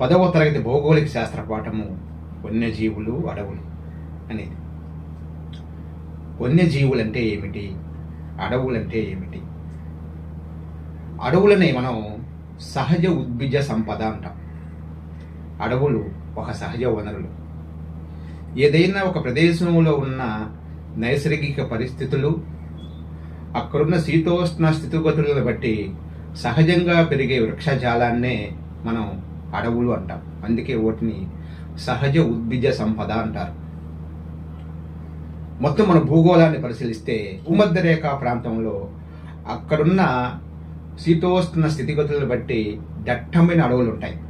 పదవ తరగతి భౌగోళిక శాస్త్ర పాఠము వన్యజీవులు అడవులు అనేది. వన్యజీవులు అంటే ఏమిటి? అడవులంటే ఏమిటి? అడవులని మనం సహజ ఉద్భిజ సంపద అంటాం. అడవులు ఒక సహజ వనరులు. ఏదైనా ఒక ప్రదేశంలో ఉన్న నైసర్గిక పరిస్థితులు అక్కడున్న శీతోష్ణ స్థితిగతులను బట్టి సహజంగా పెరిగే వృక్షజాలాన్నే మనం అడవులు అంటాం. అందుకే వాటిని సహజ ఉద్భిజ సంపద అంటారు. మొత్తం మన భూగోళాన్ని పరిశీలిస్తే భూమధ్యరేఖ ప్రాంతంలో అక్కడున్న శీతోష్ణ స్థితిగతులను బట్టి దట్టమైన అడవులు ఉంటాయి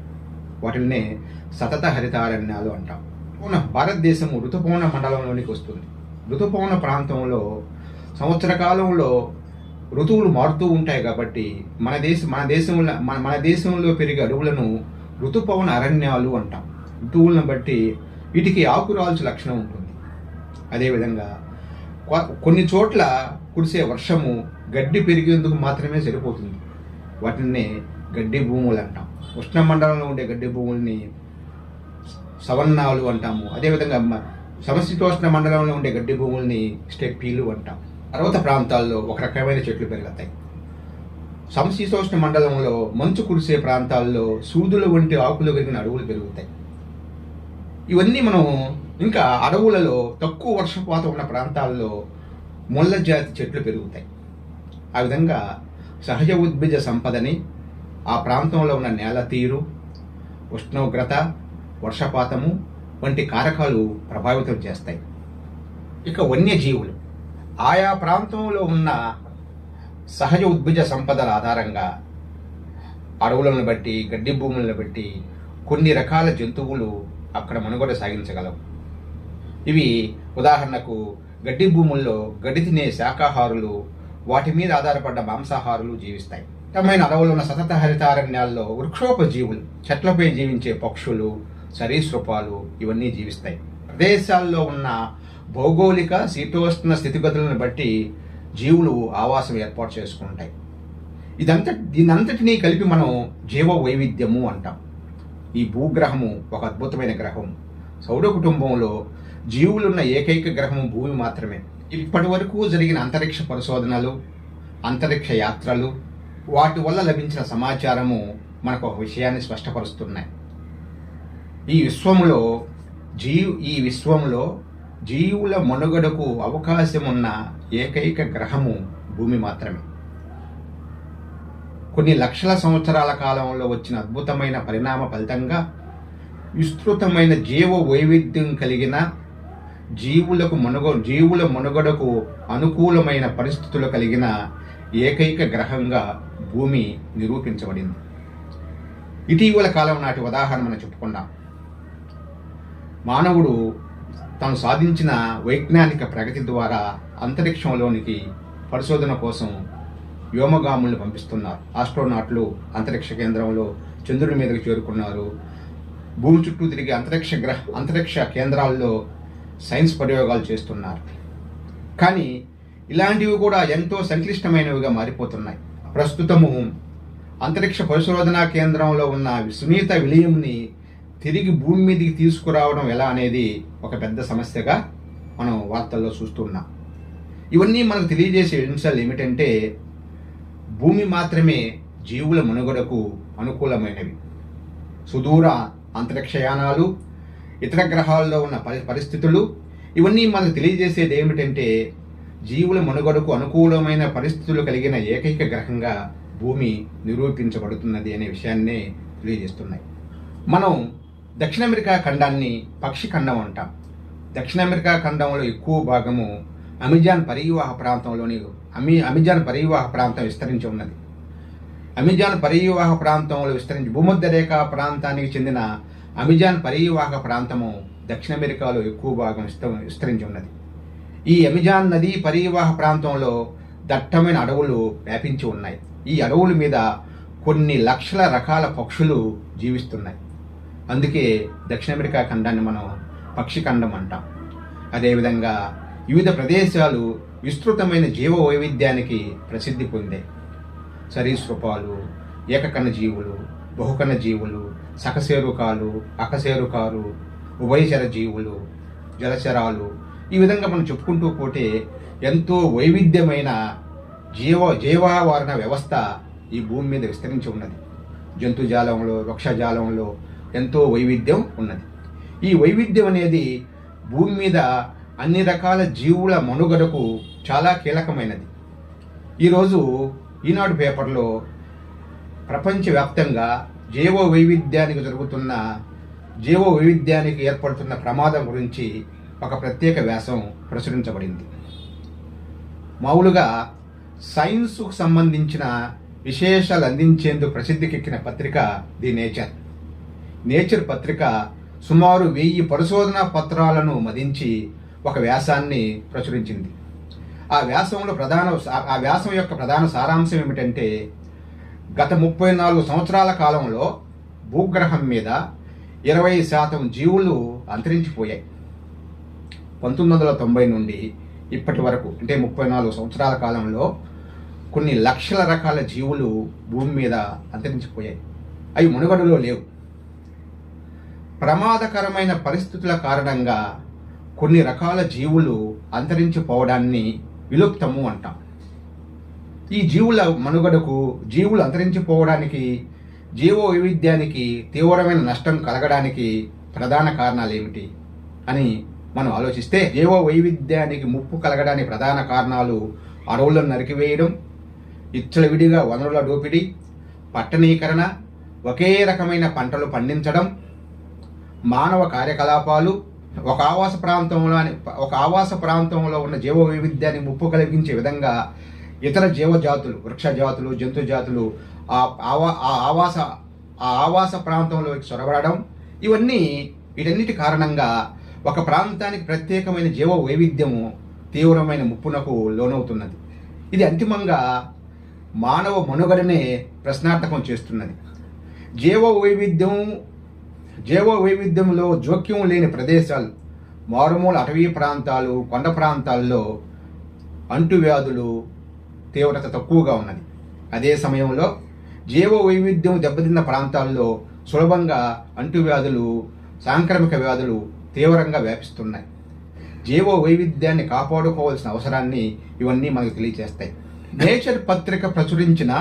వాటిల్నే సతత హరితారణ్యాలు అంటాం. మన భారతదేశం ఋతుపవన మండలంలోనికి వస్తుంది. ఋతుపవన ప్రాంతంలో సంవత్సర కాలంలో ఋతువులు మారుతూ ఉంటాయి కాబట్టి మన దేశ మన దేశంలో మన మన దేశంలో పెరిగే అడవులను ఋతుపవన అరణ్యాలు అంటాం. ఋతువులను బట్టి వీటికి ఆకురాల్చు లక్షణం ఉంటుంది. అదేవిధంగా కొన్ని చోట్ల కురిసే వర్షము గడ్డి పెరిగేందుకు మాత్రమే సరిపోతుంది. వాటిని గడ్డి భూములు అంటాం. ఉష్ణమండలంలో ఉండే గడ్డి భూముల్ని సవర్ణాలు అంటాము. అదేవిధంగా మ- సమశీతోష్ణ మండలంలో ఉండే గడ్డి భూముల్ని స్టెప్పీలు అంటాం. పర్వత ప్రాంతాల్లో ఒక రకమైన చెట్లు పెరుగుతాయి. సమశీతోష్ణ మండలంలో మంచు కురిసే ప్రాంతాల్లో సూదుల వంటి ఆకులు కలిగిన అడవులు పెరుగుతాయి. ఇవన్నీ మనం ఇంకా అడవులలో తక్కువ వర్షపాతం ఉన్న ప్రాంతాల్లో ముళ్ళ జాతి చెట్లు పెరుగుతాయి. ఆ విధంగా సహజ ఉద్భిజ సంపదని ఆ ప్రాంతంలో ఉన్న నేల తీరు ఉష్ణోగ్రత వర్షపాతము వంటి కారకాలు ప్రభావితం చేస్తాయి. ఇక వన్యజీవులు. ఆయా ప్రాంతంలో ఉన్న సహజ ఉద్భిజ సంపదల ఆధారంగా అడవులను బట్టి గడ్డి భూములను బట్టి కొన్ని రకాల జంతువులు అక్కడ మనుగడ సాగించగలవు. ఇవి ఉదాహరణకు గడ్డి భూముల్లో గడ్డి తినే శాకాహారులు వాటి మీద ఆధారపడ్డ మాంసాహారులు జీవిస్తాయి. తమైన అడవులు ఉన్న సతత హరితారణ్యాల్లో వృక్షోపజీవులు చెట్లపై జీవించే పక్షులు సరీసృపాలు ఇవన్నీ జీవిస్తాయి. ప్రదేశాల్లో ఉన్న భౌగోళిక శీతోష్ణ స్థితిగతులను బట్టి జీవులు ఆవాసం ఏర్పాటు చేసుకుంటాయి. ఇదంతా దీనంతటినీ కలిపి మనం జీవ వైవిధ్యము అంటాం. ఈ భూగ్రహము ఒక అద్భుతమైన గ్రహం. సౌర కుటుంబంలో జీవులున్న ఏకైక గ్రహము భూమి మాత్రమే. ఇప్పటి వరకు జరిగిన అంతరిక్ష పరిశోధనలు అంతరిక్ష యాత్రలు వాటి వల్ల లభించిన సమాచారము మనకు ఒక విషయాన్ని స్పష్టపరుస్తున్నాయి. ఈ విశ్వములో జీవు ఈ విశ్వంలో జీవుల మనుగడకు అవకాశం ఉన్న ఏకైక గ్రహము భూమి మాత్రమే. కొన్ని లక్షల సంవత్సరాల కాలంలో వచ్చిన అద్భుతమైన పరిణామ ఫలితంగా విస్తృతమైన జీవ వైవిధ్యం కలిగిన జీవులకు మనుగ జీవుల మనుగడకు అనుకూలమైన పరిస్థితులు కలిగిన ఏకైక గ్రహంగా భూమి నిరూపించబడింది. ఇటీవల కాలం నాటి ఉదాహరణ మనం చెప్పుకున్నాం మానవుడు తాను సాధించిన వైజ్ఞానిక ప్రగతి ద్వారా అంతరిక్షంలోనికి పరిశోధన కోసం వ్యోమగాములను పంపిస్తున్నారు. ఆస్ట్రోనాట్లు అంతరిక్ష కేంద్రంలో చంద్రుడి మీదకు చేరుకున్నారు. భూమి చుట్టూ తిరిగి అంతరిక్ష గ్రహ అంతరిక్ష కేంద్రాల్లో సైన్స్ ప్రయోగాలు చేస్తున్నారు. కానీ ఇలాంటివి కూడా ఎంతో సంక్లిష్టమైనవిగా మారిపోతున్నాయి. ప్రస్తుతము అంతరిక్ష పరిశోధనా కేంద్రంలో ఉన్న సునీత విలియంని తిరిగి భూమి మీదకి తీసుకురావడం ఎలా అనేది ఒక పెద్ద సమస్యగా మనం వార్తల్లో చూస్తున్నాం ఇవన్నీ మనకు తెలియజేసే అంశాలు ఏమిటంటే భూమి మాత్రమే జీవుల మనుగడకు అనుకూలమైనవి. సుదూర అంతరిక్షయానాలు ఇతర గ్రహాల్లో ఉన్న పరి పరిస్థితులు ఇవన్నీ మనకు తెలియజేసేది ఏమిటంటే జీవుల మనుగడకు అనుకూలమైన పరిస్థితులు కలిగిన ఏకైక గ్రహంగా భూమి నిరూపించబడుతున్నది అనే విషయాన్నే తెలియజేస్తున్నాయి. మనం దక్షిణ అమెరికా ఖండాన్ని పక్షి ఖండం అంటాం. దక్షిణ అమెరికా ఖండంలో ఎక్కువ భాగము అమెజాన్ పరీవాహ ప్రాంతంలోని అమి అమెజాన్ పరీవాహ ప్రాంతం విస్తరించి ఉన్నది. అమెజాన్ పరీవాహ ప్రాంతంలో విస్తరించి భూమధ్యరేఖ ప్రాంతానికి చెందిన అమెజాన్ పరీవాహక ప్రాంతము దక్షిణ అమెరికాలో ఎక్కువ భాగం విస్త- విస్తరించి ఉన్నది. ఈ అమెజాన్ నదీ పరీవాహ ప్రాంతంలో దట్టమైన అడవులు వ్యాపించి ఉన్నాయి. ఈ అడవుల మీద కొన్ని లక్షల రకాల పక్షులు జీవిస్తున్నాయి. అందుకే దక్షిణ అమెరికా ఖండాన్ని మనం పక్షి ఖండం అంటాం. అదేవిధంగా వివిధ ప్రదేశాలు విస్తృతమైన జీవ వైవిధ్యానికి ప్రసిద్ధి పొందాయి. సరీసృపాలు ఏకకణ జీవులు బహుకణ జీవులు సకశేరుకాలు అకశేరుకాలు ఉభయచర జీవులు జలచరాలు ఈ విధంగా మనం చెప్పుకుంటూ పోతే ఎంతో వైవిధ్యమైన జీవ జీవావరణ వ్యవస్థ ఈ భూమి మీద విస్తరించి ఉన్నది. జంతుజాలంలో వృక్షజాలంలో ఎంతో వైవిధ్యం ఉన్నది. ఈ వైవిధ్యం అనేది భూమి మీద అన్ని రకాల జీవుల మనుగడకు చాలా కీలకమైనది. ఈరోజు ఈనాడు పేపర్లో ప్రపంచవ్యాప్తంగా జీవ వైవిధ్యానికి జరుగుతున్న జీవ వైవిధ్యానికి ఏర్పడుతున్న ప్రమాదం గురించి ఒక ప్రత్యేక వ్యాసం ప్రచురించబడింది. మామూలుగా సైన్స్కు సంబంధించిన విశేషాలు అందించేందుకు ప్రసిద్ధికెక్కిన పత్రిక ది నేచర్. నేచర్ పత్రిక సుమారు వెయ్యి పరిశోధనా పత్రాలను మదించి ఒక వ్యాసాన్ని ప్రచురించింది. ఆ వ్యాసంలో ప్రధాన ఆ వ్యాసం యొక్క ప్రధాన సారాంశం ఏమిటంటే గత ముప్పై నాలుగు సంవత్సరాల కాలంలో భూగ్రహం మీద ఇరవై శాతం జీవులు అంతరించిపోయాయి. పంతొమ్మిది వందల తొంభై నుండి ఇప్పటి వరకు అంటే ముప్పై నాలుగు సంవత్సరాల కాలంలో కొన్ని లక్షల రకాల జీవులు భూమి మీద అంతరించిపోయాయి. అవి మనుగడలో లేవు. ప్రమాదకరమైన పరిస్థితుల కారణంగా కొన్ని రకాల జీవులు అంతరించిపోవడాన్ని విలుప్తము అంటాం. ఈ జీవుల మనుగడకు జీవులు అంతరించిపోవడానికి జీవ వైవిధ్యానికి తీవ్రమైన నష్టం కలగడానికి ప్రధాన కారణాలు ఏమిటి అని మనం ఆలోచిస్తే జీవ వైవిధ్యానికి ముప్పు కలగడానికి ప్రధాన కారణాలు అడవులను నరికివేయడం విడిగా వనరుల దోపిడీ పట్టణీకరణ ఒకే రకమైన పంటలు పండించడం మానవ కార్యకలాపాలు ఒక ఆవాస ప్రాంతంలో ఒక ఆవాస ప్రాంతంలో ఉన్న జీవ వైవిధ్యాన్ని ముప్పు కలిగించే విధంగా ఇతర జీవజాతులు వృక్ష జాతులు జంతు జాతులు ఆ ఆవా ఆ ఆవాస ఆ ఆవాస ప్రాంతంలోకి చొరబడడం ఇవన్నీ వీటన్నిటి కారణంగా ఒక ప్రాంతానికి ప్రత్యేకమైన జీవ వైవిధ్యము తీవ్రమైన ముప్పునకు లోనవుతున్నది. ఇది అంతిమంగా మానవ మనుగడనే ప్రశ్నార్థకం చేస్తున్నది. జీవ వైవిధ్యం జీవ వైవిధ్యంలో జోక్యం లేని ప్రదేశాలు మారుమూల అటవీ ప్రాంతాలు కొండ ప్రాంతాల్లో అంటువ్యాధులు తీవ్రత తక్కువగా ఉన్నది. అదే సమయంలో జీవ వైవిధ్యం దెబ్బతిన్న ప్రాంతాల్లో సులభంగా అంటువ్యాధులు సాంక్రమిక వ్యాధులు తీవ్రంగా వ్యాపిస్తున్నాయి. జీవ వైవిధ్యాన్ని కాపాడుకోవాల్సిన అవసరాన్ని ఇవన్నీ మనకు తెలియజేస్తాయి నేచర్ పత్రిక ప్రచురించిన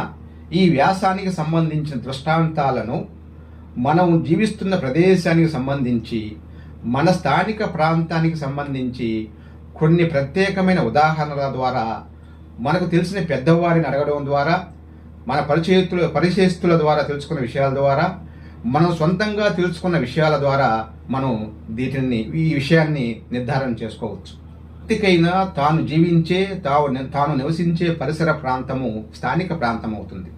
ఈ వ్యాసానికి సంబంధించిన దృష్టాంతాలను మనం జీవిస్తున్న ప్రదేశానికి సంబంధించి మన స్థానిక ప్రాంతానికి సంబంధించి కొన్ని ప్రత్యేకమైన ఉదాహరణల ద్వారా మనకు తెలిసిన పెద్దవారిని అడగడం ద్వారా మన పరిచయతుల పరిచయస్తుల ద్వారా తెలుసుకున్న విషయాల ద్వారా మనం సొంతంగా తెలుసుకున్న విషయాల ద్వారా మనం దీటిని ఈ విషయాన్ని నిర్ధారణ చేసుకోవచ్చు. వ్యక్తికైనా తాను జీవించే తాను తాను నివసించే పరిసర ప్రాంతము స్థానిక ప్రాంతం అవుతుంది.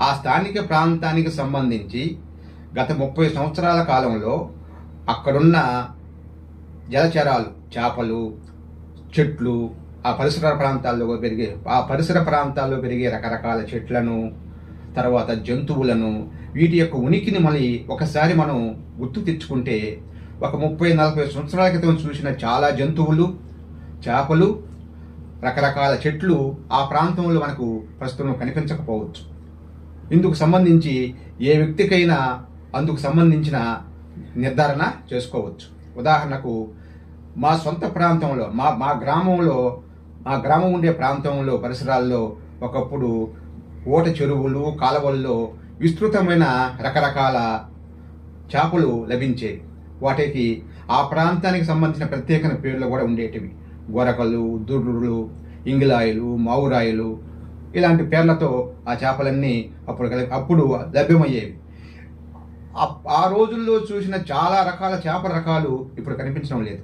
ఆ స్థానిక ప్రాంతానికి సంబంధించి గత ముప్పై సంవత్సరాల కాలంలో అక్కడున్న జలచరాలు చేపలు చెట్లు ఆ పరిసర ప్రాంతాల్లో పెరిగే ఆ పరిసర ప్రాంతాల్లో పెరిగే రకరకాల చెట్లను తర్వాత జంతువులను వీటి యొక్క ఉనికిని మళ్ళీ ఒకసారి మనం గుర్తు తెచ్చుకుంటే ఒక ముప్పై నలభై సంవత్సరాల క్రితం చూసిన చాలా జంతువులు చేపలు రకరకాల చెట్లు ఆ ప్రాంతంలో మనకు ప్రస్తుతం కనిపించకపోవచ్చు. ఇందుకు సంబంధించి ఏ వ్యక్తికైనా అందుకు సంబంధించిన నిర్ధారణ చేసుకోవచ్చు. ఉదాహరణకు మా సొంత ప్రాంతంలో మా మా గ్రామంలో మా గ్రామం ఉండే ప్రాంతంలో పరిసరాల్లో ఒకప్పుడు ఓట చెరువులు కాలువల్లో విస్తృతమైన రకరకాల చేపలు లభించేవి. వాటికి ఆ ప్రాంతానికి సంబంధించిన ప్రత్యేకమైన పేర్లు కూడా ఉండేటివి. గొరకలు దుర్రులు ఇంగిలాయలు మావురాయలు ఇలాంటి పేర్లతో ఆ చేపలన్నీ అప్పుడు అప్పుడు లభ్యమయ్యేవి. ఆ రోజుల్లో చూసిన చాలా రకాల చేపల రకాలు ఇప్పుడు కనిపించడం లేదు.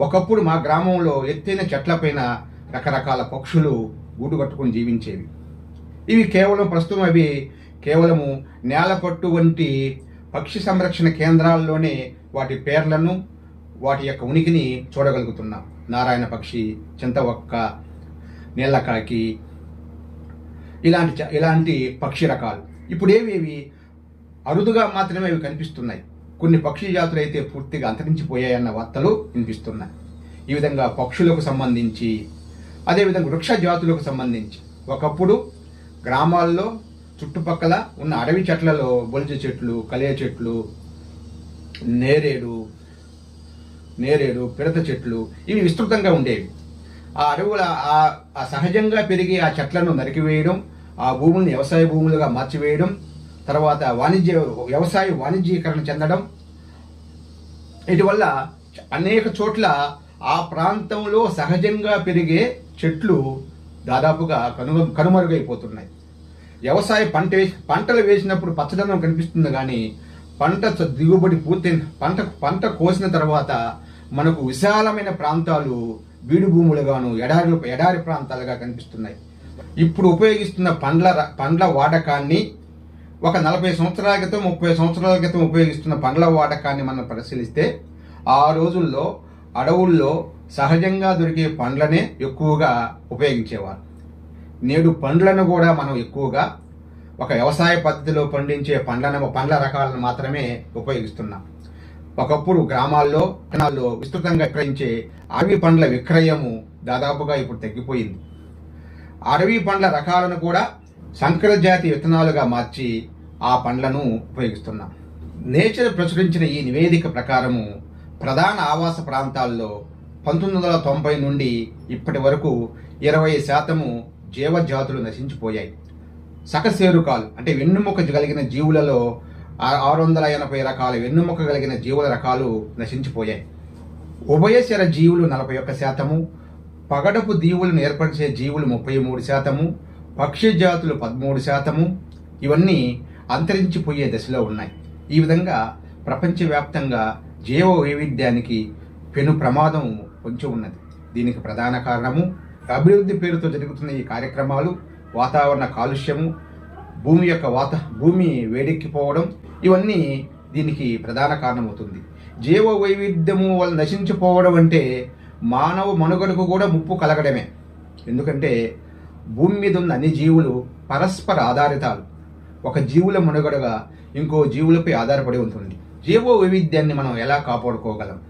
ఒకప్పుడు మా గ్రామంలో ఎత్తైన చెట్లపైన రకరకాల పక్షులు గూడు కట్టుకొని జీవించేవి. ఇవి కేవలం ప్రస్తుతం అవి కేవలము నేలపట్టు వంటి పక్షి సంరక్షణ కేంద్రాల్లోనే వాటి పేర్లను వాటి యొక్క ఉనికిని చూడగలుగుతున్నాం. నారాయణ పక్షి చింతవక్క నీళ్ళకాకి ఇలాంటి ఇలాంటి పక్షి రకాలు. ఇప్పుడు ఏవేవి అరుదుగా మాత్రమే అవి కనిపిస్తున్నాయి. కొన్ని పక్షి జాతులు అయితే పూర్తిగా అంతరించిపోయాయన్న వార్తలు వినిపిస్తున్నాయి. ఈ విధంగా పక్షులకు సంబంధించి అదేవిధంగా వృక్ష జాతులకు సంబంధించి ఒకప్పుడు గ్రామాల్లో చుట్టుపక్కల ఉన్న అడవి చెట్లలో బొలిజ చెట్లు కలియ చెట్లు నేరేడు నేరేడు పిడత చెట్లు ఇవి విస్తృతంగా ఉండేవి. ఆ అడవుల ఆ- సహజంగా పెరిగి ఆ చెట్లను నరికివేయడం ఆ భూములను వ్యవసాయ భూములుగా మార్చివేయడం తర్వాత వాణిజ్య వ్యవసాయ వాణిజ్యీకరణ చెందడం. ఇటువల్ల అనేక చోట్ల ఆ ప్రాంతంలో సహజంగా పెరిగే చెట్లు దాదాపుగా కనుమ కనుమరుగైపోతున్నాయి. వ్యవసాయ పంట వేసి పంటలు వేసినప్పుడు పచ్చదనం కనిపిస్తుంది కానీ పంట దిగుబడి పూర్తి పంట పంట కోసిన తర్వాత మనకు విశాలమైన ప్రాంతాలు బీడు భూములుగాను ఎడారి ఎడారి ప్రాంతాలుగా కనిపిస్తున్నాయి. ఇప్పుడు ఉపయోగిస్తున్న పండ్ల పండ్ల వాడకాన్ని ఒక నలభై సంవత్సరాల క్రితం ముప్పై సంవత్సరాల క్రితం ఉపయోగిస్తున్న పండ్ల వాడకాన్ని మనం పరిశీలిస్తే ఆ రోజుల్లో అడవుల్లో సహజంగా దొరికే పండ్లనే ఎక్కువగా ఉపయోగించేవారు. నేడు పండ్లను కూడా మనం ఎక్కువగా ఒక వ్యవసాయ పద్ధతిలో పండించే పండ్లను పండ్ల రకాలను మాత్రమే ఉపయోగిస్తున్నాం. ఒకప్పుడు గ్రామాల్లో పట్టణాల్లో విస్తృతంగా విక్రయించే అడవి పండ్ల విక్రయము దాదాపుగా ఇప్పుడు తగ్గిపోయింది. అడవి పండ్ల రకాలను కూడా సంకరజాతి విత్తనాలుగా మార్చి ఆ పండ్లను ఉపయోగిస్తున్నాం. నేచర్ ప్రచురించిన ఈ నివేదిక ప్రకారము ప్రధాన ఆవాస ప్రాంతాల్లో పంతొమ్మిది వందల తొంభై నుండి ఇప్పటి వరకు ఇరవై శాతము జీవజాతులు నశించిపోయాయి. సకశేరుకాలు అంటే వెన్నుముక కలిగిన జీవులలో ఆరు వందల ఎనభై రకాల వెన్నుముక కలిగిన జీవుల రకాలు నశించిపోయాయి. ఉభయశర జీవులు నలభై ఒక్క శాతము పగడపు దీవులను ఏర్పరిచే జీవులు ముప్పై మూడు శాతము పక్షి జాతులు పదమూడు శాతము. ఇవన్నీ అంతరించిపోయే దశలో ఉన్నాయి. ఈ విధంగా ప్రపంచవ్యాప్తంగా జీవ వైవిధ్యానికి పెను ప్రమాదం పొంచి ఉన్నది. దీనికి ప్రధాన కారణము అభివృద్ధి పేరుతో జరుగుతున్న ఈ కార్యక్రమాలు వాతావరణ కాలుష్యము భూమి యొక్క వాత భూమి వేడెక్కిపోవడం ఇవన్నీ దీనికి ప్రధాన కారణమవుతుంది. జీవ వైవిధ్యము వల్ల నశించిపోవడం అంటే మానవ మనుగడకు కూడా ముప్పు కలగడమే. ఎందుకంటే భూమి మీద ఉన్న అన్ని జీవులు పరస్పర ఆధారితాలు. ఒక జీవుల మనుగడగా ఇంకో జీవులపై ఆధారపడి ఉంటుంది. జీవ వైవిధ్యాన్ని మనం ఎలా కాపాడుకోగలం?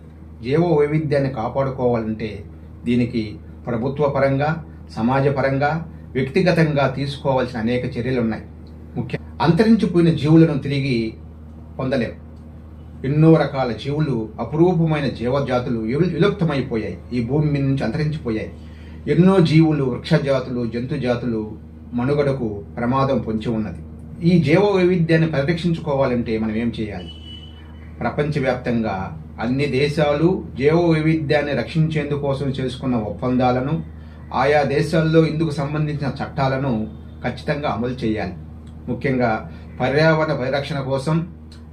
జీవ వైవిధ్యాన్ని కాపాడుకోవాలంటే దీనికి ప్రభుత్వ పరంగా సమాజపరంగా వ్యక్తిగతంగా తీసుకోవాల్సిన అనేక చర్యలు ఉన్నాయి. ముఖ్య అంతరించిపోయిన జీవులను తిరిగి పొందలేం. ఎన్నో రకాల జీవులు అపురూపమైన జీవజాతులు విలుప్తమైపోయాయి. ఈ భూమి మీద నుంచి అంతరించిపోయాయి. ఎన్నో జీవులు వృక్షజాతులు జంతు జాతులు మనుగడకు ప్రమాదం పొంచి ఉన్నది. ఈ జీవ వైవిధ్యాన్ని పరిరక్షించుకోవాలంటే మనం ఏం చేయాలి? ప్రపంచవ్యాప్తంగా అన్ని దేశాలు జీవ వైవిధ్యాన్ని రక్షించేందుకోసం చేసుకున్న ఒప్పందాలను ఆయా దేశాల్లో ఇందుకు సంబంధించిన చట్టాలను ఖచ్చితంగా అమలు చేయాలి. ముఖ్యంగా పర్యావరణ పరిరక్షణ కోసం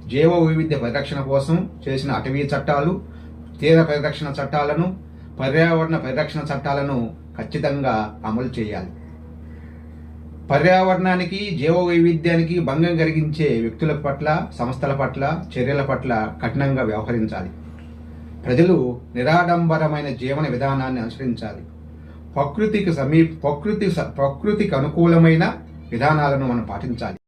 జీవ వైవిధ్య పరిరక్షణ కోసం చేసిన అటవీ చట్టాలు తీర పరిరక్షణ చట్టాలను పర్యావరణ పరిరక్షణ చట్టాలను ఖచ్చితంగా అమలు చేయాలి. పర్యావరణానికి జీవ వైవిధ్యానికి భంగం కలిగించే వ్యక్తుల పట్ల సంస్థల పట్ల చర్యల పట్ల కఠినంగా వ్యవహరించాలి. ప్రజలు నిరాడంబరమైన జీవన విధానాన్ని అనుసరించాలి. ప్రకృతికి సమీప ప్రకృతి ప్రకృతికి అనుకూలమైన విధానాలను మనం పాటించాలి.